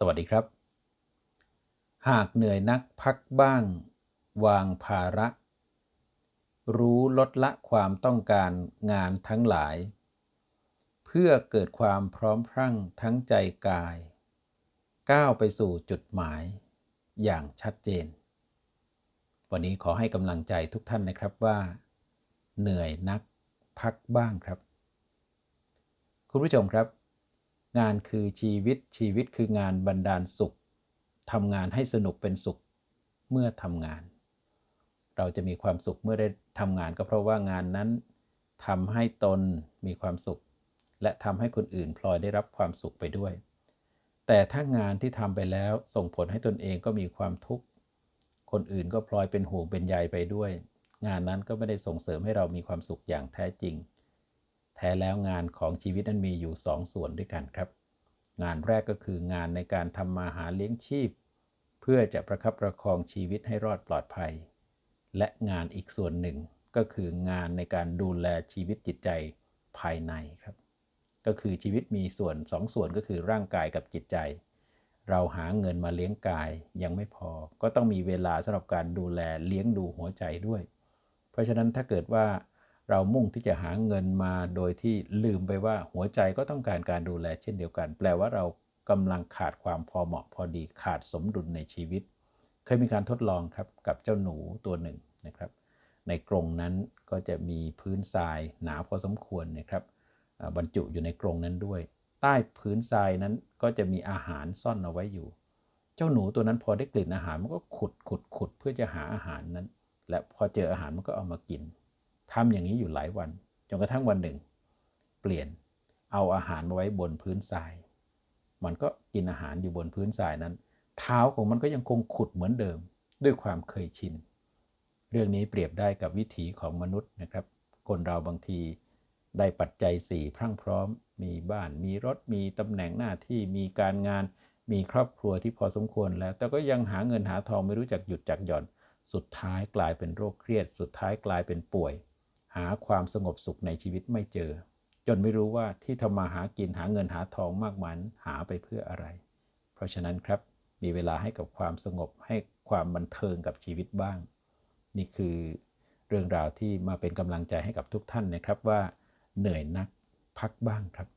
สวัสดีครับ หากเหนื่อยนักพักบ้าง วางภาระ รู้ลดละความต้องการงานทั้งหลาย เพื่อเกิดความพร้อมพรั่งทั้งใจกาย ก้าวไปสู่จุดหมายอย่างชัดเจน วันนี้ขอให้กำลังใจทุกท่านนะครับว่า เหนื่อยนักพักบ้างครับ คุณผู้ชมครับ งานคือชีวิตชีวิตคืองานบรรดาลสุขทำงานให้สนุกเป็นสุขเมื่อทำงาน เราจะมีความสุขเมื่อได้ทำงานก็เพราะว่างานนั้นทำให้ตนมีความสุข และทำให้คนอื่นพลอยได้รับความสุขไปด้วย แต่ถ้างานที่ทำไปแล้วส่งผลให้ตนเองก็มีความทุกข์ คนอื่นก็พลอยเป็นห่วงเป็นใยไปด้วย งานนั้นก็ไม่ได้ส่งเสริมให้เรามีความสุขอย่างแท้จริง แท้แล้วงานของชีวิตนั้นมีอยู่สองส่วนด้วยกันครับ งานแรกก็คืองานในการทำมาหาเลี้ยงชีพ เพื่อจะประคับประคองชีวิตให้รอดปลอดภัย และงานอีกส่วนหนึ่งก็คืองานในการดูแลชีวิตจิตใจภายในครับ ก็คือชีวิตมีส่วนสองส่วนก็คือร่างกายกับจิตใจ เราหาเงินมาเลี้ยงกายยังไม่พอ ก็ต้องมีเวลาสำหรับการดูแลเลี้ยงดูหัวใจด้วย เพราะฉะนั้นถ้าเกิดว่า เรามุ่งที่จะหาเงินมาโดยที่ลืมไปว่าหัวใจก็ต้องการการดูแลเช่นเดียวกัน แปลว่าเรากำลังขาดความพอเหมาะพอดีขาดสมดุลในชีวิต เคยมีการทดลองครับกับเจ้าหนูตัวหนึ่งนะครับ ในกรงนั้นก็จะมีพื้นทรายหนาพอสมควรนะครับบรรจุอยู่ในกรงนั้นด้วย ใต้พื้นทรายนั้นก็จะมีอาหารซ่อนเอาไว้อยู่ เจ้าหนูตัวนั้นพอได้กลิ่นอาหารมันก็ขุดขุดขุดเพื่อจะหาอาหารนั้น และพอเจออาหารมันก็เอามากิน ทำอย่างนี้อยู่หลายวัน จนกระทั่งวันหนึ่ง เปลี่ยนเอาอาหารมาไว้บนพื้นทราย มันก็กินอาหารอยู่บนพื้นทรายนั้น เท้าของมันก็ยังคงขุดเหมือนเดิม ด้วยความเคยชิน เรื่องนี้เปรียบได้กับวิถีของมนุษย์นะครับ คนเราบางทีได้ปัจจัยสี่พรั่งพร้อม มีบ้าน มีรถ มีตำแหน่งหน้าที่ มีการงาน มีครอบครัวที่พอสมควรแล้ว แต่ก็ยังหาเงินหาทองไม่รู้จักหยุดจักหย่อน สุดท้ายกลายเป็นโรคเครียด สุดท้ายกลายเป็นป่วยาความสงบสุขในชีวิตไม่เจอ จนไม่รู้ว่าที่ทำมาหากินหาเงินหาทองมากมายหาไปเพื่ออะไร เพราะฉะนั้นครับมีเวลาให้กับความสงบให้ความบันเทิงกับชีวิตบ้าง นี่คือเรื่องราวที่มาเป็นกำลังใจให้กับทุกท่านนะครับว่าเหนื่อยนักพักบ้างครับ